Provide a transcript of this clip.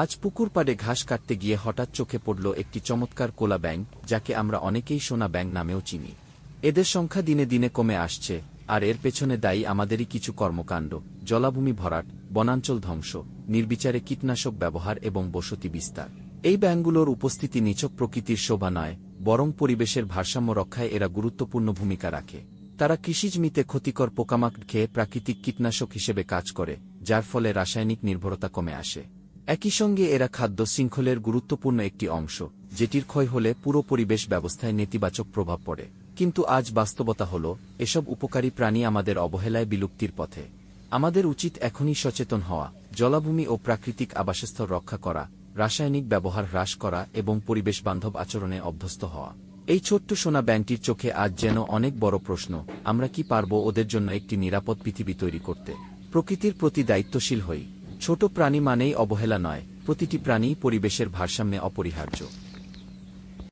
আজ পুকুর পাড়ে ঘাস কাটতে গিয়ে হঠাৎ চোখে পড়ল একটি চমৎকার কোলা ব্যাঙ, যাকে আমরা অনেকেই সোনা ব্যাঙ নামেও চিনি। এদের সংখ্যা দিনে দিনে কমে আসছে, আর এর পেছনে দায়ী আমাদেরই কিছু কর্মকাণ্ড, জলাভূমি ভরাট, বনাঞ্চল ধ্বংস, নির্বিচারে কীটনাশক ব্যবহার এবং বসতি বিস্তার। এই ব্যাঙগুলোর উপস্থিতি নিছক প্রকৃতির শোভা নয়, বরং পরিবেশের ভারসাম্য রক্ষায় এরা গুরুত্বপূর্ণ ভূমিকা রাখে। তারা কৃষিজমিতে ক্ষতিকর পোকামাক খেয়ে প্রাকৃতিক কীটনাশক হিসেবে কাজ করে, যার ফলে রাসায়নিক নির্ভরতা কমে আসে। একই সঙ্গে এরা খাদ্য শৃঙ্খলের গুরুত্বপূর্ণ একটি অংশ, যেটির ক্ষয় হলে পুরো পরিবেশ ব্যবস্থায় নেতিবাচক প্রভাব পড়ে। কিন্তু আজ বাস্তবতা হল, এসব উপকারী প্রাণী আমাদের অবহেলায় বিলুপ্তির পথে। আমাদের উচিত এখনই সচেতন হওয়া, জলাভূমি ও প্রাকৃতিক আবাসস্থল রক্ষা করা, রাসায়নিক ব্যবহার হ্রাস করা এবং পরিবেশ বান্ধব আচরণে অভ্যস্ত হওয়া। এই ছোট্ট সোনা ব্যাংকটির চোখে আজ যেন অনেক বড় প্রশ্ন, আমরা কি পারব ওদের জন্য একটি নিরাপদ পৃথিবী তৈরি করতে? প্রকৃতির প্রতি দায়িত্বশীল হই। ছোট প্রাণী মানেই অবহেলা নয় প্রতিটি প্রাণী পরিবেশের ভারসাম্যে অপরিহার্য।